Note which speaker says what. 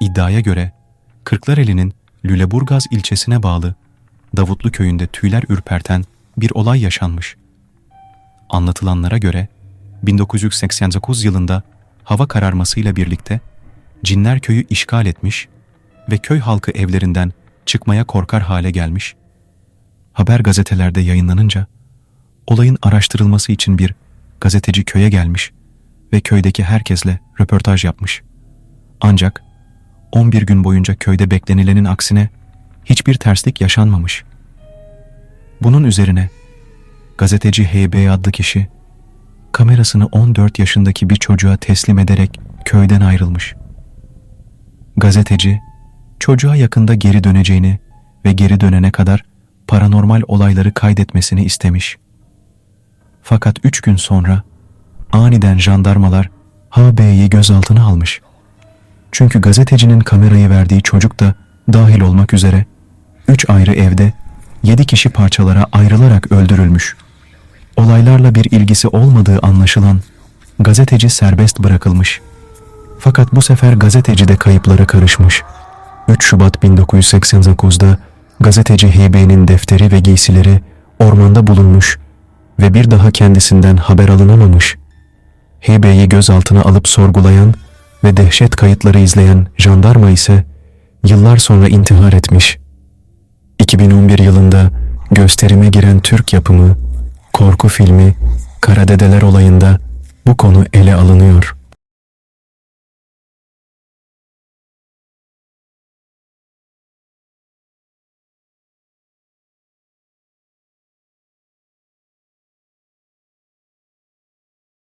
Speaker 1: İddiaya göre Kırklareli'nin Lüleburgaz ilçesine bağlı Davutlu köyünde tüyler ürperten bir olay yaşanmış. Anlatılanlara göre 1989 yılında hava kararmasıyla birlikte cinler köyü işgal etmiş ve köy halkı evlerinden çıkmaya korkar hale gelmiş. Haber gazetelerde yayınlanınca olayın araştırılması için bir gazeteci köye gelmiş ve köydeki herkesle röportaj yapmış. Ancak 11 gün boyunca köyde beklenilenin aksine hiçbir terslik yaşanmamış. Bunun üzerine gazeteci HB adlı kişi kamerasını 14 yaşındaki bir çocuğa teslim ederek köyden ayrılmış. Gazeteci çocuğa yakında geri döneceğini ve geri dönene kadar paranormal olayları kaydetmesini istemiş. Fakat üç gün sonra aniden jandarmalar HB'yi gözaltına almış. Çünkü gazetecinin kamerayı verdiği çocuk da dahil olmak üzere üç ayrı evde yedi kişi parçalara ayrılarak öldürülmüş. Olaylarla bir ilgisi olmadığı anlaşılan gazeteci serbest bırakılmış. Fakat bu sefer gazeteci de kayıplara karışmış. 3 Şubat 1989'da gazeteci HB'nin defteri ve giysileri ormanda bulunmuş ve bir daha kendisinden haber alınamamış. HB'yi gözaltına alıp sorgulayan ve dehşet kayıtları izleyen jandarma ise yıllar sonra intihar etmiş. 2011 yılında gösterime giren Türk yapımı korku filmi Kara Dedeler olayında bu konu ele alınıyor.